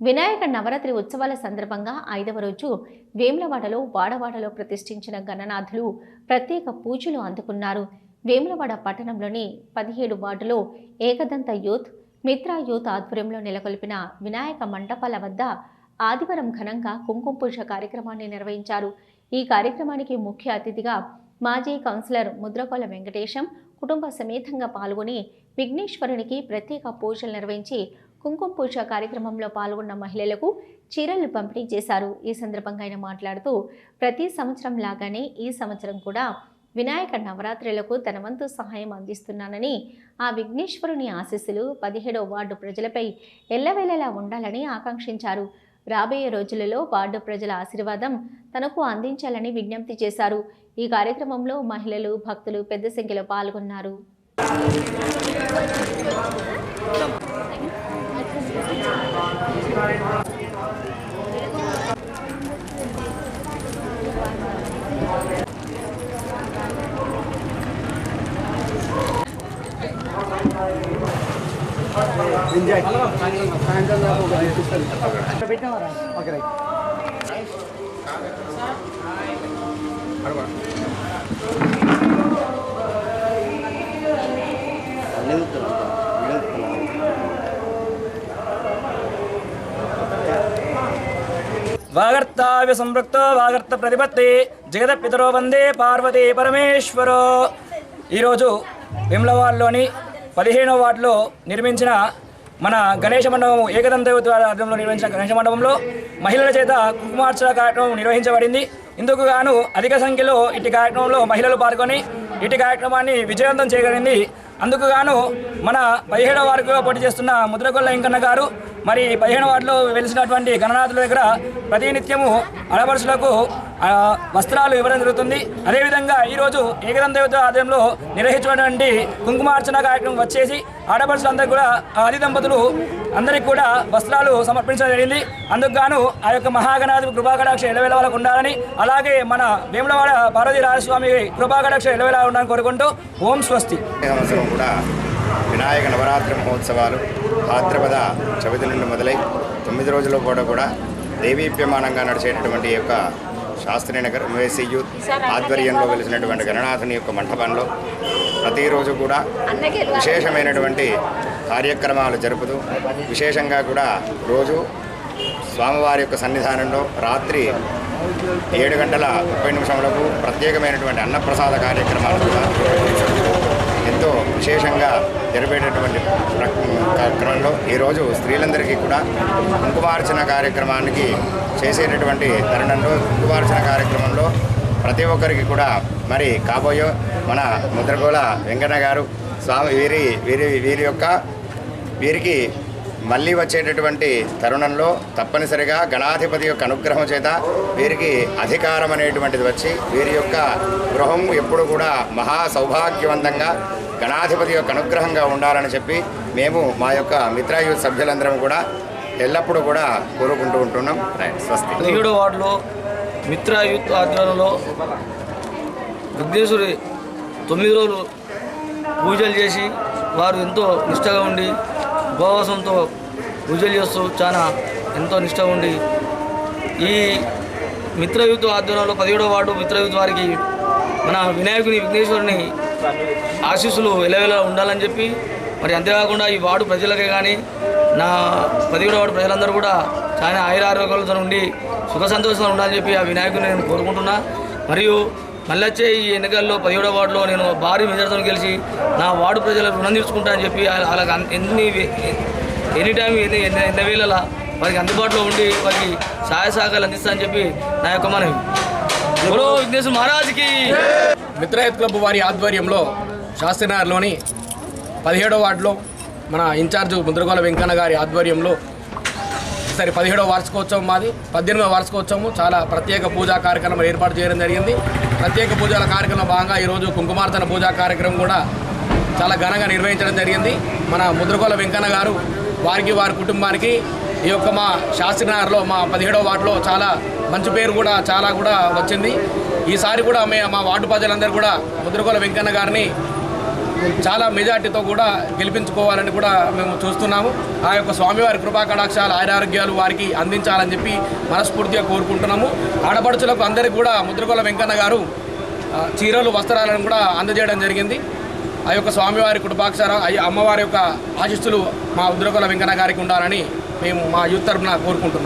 వినాయక నవరాత్రి ఉత్సవాల సందర్భంగా ఐదవ రోజు వేములవాడలో వాడవాడలో ప్రతిష్ఠించిన గణనాథులు ప్రత్యేక పూజలు అందుకున్నారు. వేములవాడ పట్టణంలోని పదిహేడు వార్డులో ఏకదంత యూత్ మిత్ర యూత్ ఆధ్వర్యంలో నెలకొల్పిన వినాయక మండపాల వద్ద ఆదివారం ఘనంగా కుంకుమ పూజ కార్యక్రమాన్ని నిర్వహించారు. ఈ కార్యక్రమానికి ముఖ్య అతిథిగా మాజీ కౌన్సిలర్ ముద్రకోల వెంకటేశం కుటుంబ సమేతంగా పాల్గొని విఘ్నేశ్వరునికి ప్రత్యేక పూజలు నిర్వహించి కుంకుమ పూజ కార్యక్రమంలో పాల్గొన్న మహిళలకు చీరలు పంపిణీ చేశారు. ఈ సందర్భంగా ఆయన మాట్లాడుతూ ప్రతి సంవత్సరం లాగానే ఈ సంవత్సరం కూడా వినాయక నవరాత్రులకు తన వంతు సహాయం అందిస్తున్నానని ఆ విఘ్నేశ్వరుని ఆశీస్సులు పదిహేడో వార్డు ప్రజలపై ఎల్లవేళలా ఉండాలని ఆకాంక్షించారు. రాబోయే రోజులలో వార్డు ప్రజల ఆశీర్వాదం తనకు అందించాలని విజ్ఞప్తి చేశారు. ఈ కార్యక్రమంలో మహిళలు భక్తులు పెద్ద సంఖ్యలో పాల్గొన్నారు. ఓకే రైట్ వాగర్తావ్య సంపృక్తో వాగర్త ప్రతిపత్తి. జగద పితరో వందే పార్వతీ పరమేశ్వరో. ఈరోజు విమ్లవాడలోని పదిహేనవ వార్డులో నిర్మించిన మన గణేష మండపం ఏకదంత ఆధ్వర్యంలో నిర్వహించిన గణేష మండపంలో మహిళల చేత కుంకుమార్చన కార్యక్రమం నిర్వహించబడింది. ఇందుకు గాను అధిక సంఖ్యలో ఇటు కార్యక్రమంలో మహిళలు పాల్గొని ఇటు కార్యక్రమాన్ని విజయవంతం చేయగలిగింది. అందుకు గాను మన పదిహేడవ వార్డులో పోటీ చేస్తున్న ముద్రగొల్ల వెంకన్న గారు మరి పదిహేను వార్డులో వెలిసినటువంటి గణనాథుల దగ్గర ప్రతినిత్యము ఆడపడుచులకు వస్త్రాలు ఇవ్వడం జరుగుతుంది. అదేవిధంగా ఈరోజు ఏకదందేవత ఆధ్వర్యంలో నిర్వహించినటువంటి కుంకుమార్చన కార్యక్రమం వచ్చేసి ఆడపడుచులందరూ కూడా ఆది దంపతులు అందరికీ కూడా వస్త్రాలు సమర్పించడం జరిగింది. అందుకు గాను ఆ యొక్క మహాగణాధి కృపాకటాక్ష ఎలవేల వాళ్ళకు ఉండాలని అలాగే మన వేములవాడ పార్వతీ రాజస్వామి కృపాకటాక్ష ఎలవేలా ఉండాలని కోరుకుంటూ ఓం స్వస్తి. సంవత్సరం కూడా. వినాయక నవరాత్రి మహోత్సవాలు. భాద్రపద చవితి నుండి మొదలై తొమ్మిది రోజుల కూడా కూడా దేవీప్యమానంగా నడిచేటటువంటి యొక్క శాస్త్రీయ నగర్ ఎంవేసీ యూత్ ఆధ్వర్యంలో వెలిసినటువంటి గణనాథుని యొక్క మంటపంలో ప్రతిరోజు కూడా విశేషమైనటువంటి కార్యక్రమాలు జరుపుతూ విశేషంగా కూడా రోజు స్వామివారి యొక్క సన్నిధానంలో రాత్రి ఏడు గంటల ముప్పై నిమిషములకు ప్రత్యేకమైనటువంటి అన్నప్రసాద కార్యక్రమాలు కూడా ఎంతో విశేషంగా జరిపేటటువంటి కార్యక్రమంలో ఈరోజు స్త్రీలందరికీ కూడా కుంకుమార్చన కార్యక్రమానికి చేసేటటువంటి తరుణంలో కుంకుమార్చన కార్యక్రమంలో ప్రతి ఒక్కరికి కూడా మరి కాబోయే మన ముద్రగోళ వెంకన్న గారు స్వామి వీరి వీరి వీరి యొక్క వీరికి మళ్ళీ వచ్చేటటువంటి తరుణంలో తప్పనిసరిగా గణాధిపతి యొక్క అనుగ్రహం చేత వీరికి అధికారం అనేటువంటిది వచ్చి వీరి యొక్క గృహం ఎప్పుడు కూడా మహా సౌభాగ్యవంతంగా గణాధిపతి యొక్క అనుగ్రహంగా ఉండాలని చెప్పి మేము మా యొక్క మిత్రాయుత్ సభ్యులందరం కూడా ఎల్లప్పుడూ కూడా కోరుకుంటూ ఉంటున్నాం. స్వస్తి. ఏడు వార్డులో మిత్ర ఆధ్వర్యంలో విఘ్నేశ్వరి తొమ్మిది రోజులు పూజలు చేసి వారు ఎంతో నిష్టగా ఉండి ఉపవాసంతో పూజలు చేస్తూ చాలా ఎంతో నిష్ట ఉండి ఈ మిత్ర ఆధ్వర్యంలో పదిహేడో వార్డు మిత్ర వారికి మన వినాయకుని విఘ్నేశ్వరుని ఆశీస్సులు ఎలవెలా ఉండాలని చెప్పి మరి అంతేకాకుండా ఈ వార్డు ప్రజలకే కానీ నా పదిహేడో వార్డు ప్రజలందరూ కూడా చాలా ఆయురారోగ్యాలతో ఉండి సుఖ సంతోషంగా ఉండాలని చెప్పి ఆ వినాయకుని నేను కోరుకుంటున్నా. మరియు మళ్ళీ వచ్చే ఈ ఎన్నికల్లో పదిహేడో వార్డులో నేను భారీ మెజార్టీతో గెలిచి నా వార్డు ప్రజలకు రుణం తీర్చుకుంటా అని చెప్పి వాళ్ళకి ఎన్ని ఎనీ టైం ఎన్ని ఎన్ని ఎన్ని వేళలా వారికి అందుబాటులో ఉండి వారికి సహాయ సహకారాలు అందిస్తా అని చెప్పి నా యొక్క మనవి. గురు విఘ్నేశ్వర మహారాజ్కి. మిత్రయత్ క్లబ్ వారి ఆధ్వర్యంలో శాస్త్రీనగర్లోని పదిహేడో వార్డులో మన ఇన్ఛార్జ్ ముద్రగోళ వెంకన్న గారి ఆధ్వర్యంలో సరే పదిహేడో వార్షికోత్సవం మాది పద్దెనిమిదవ వార్షికోత్సవం చాలా ప్రత్యేక పూజా కార్యక్రమం ఏర్పాటు చేయడం జరిగింది. ప్రత్యేక పూజల కార్యక్రమం భాగంగా ఈరోజు కుంకుమార్తన పూజా కార్యక్రమం కూడా చాలా ఘనంగా నిర్వహించడం జరిగింది. మన ముద్రకోల వెంకన్న గారు వారికి వారి కుటుంబానికి ఈ యొక్క మా శాస్త్రినగర్లో మా పదిహేడవ వార్డులో చాలా మంచి పేరు కూడా చాలా కూడా వచ్చింది. ఈసారి కూడా మే మా వార్డు ప్రజలందరూ కూడా ముద్రకోల వెంకన్న గారిని చాలా మెజార్టీతో కూడా గెలిపించుకోవాలని కూడా మేము చూస్తున్నాము. ఆ యొక్క స్వామివారి కృపా కటాక్షాలు ఆరోగ్యాలు వారికి అందించాలని చెప్పి మనస్ఫూర్తిగా కోరుకుంటున్నాము. ఆడపడుచులకు అందరికీ కూడా ముద్రగొల వెంకన్న గారు చీరలు వస్త్రాలను కూడా అందజేయడం జరిగింది. ఆ యొక్క స్వామివారి కృపాక్షర అమ్మవారి యొక్క ఆశిస్సులు మా ఉద్రకొల వెంకన్న గారికి ఉండాలని మేము మా యూత్ తరఫున కోరుకుంటున్నాం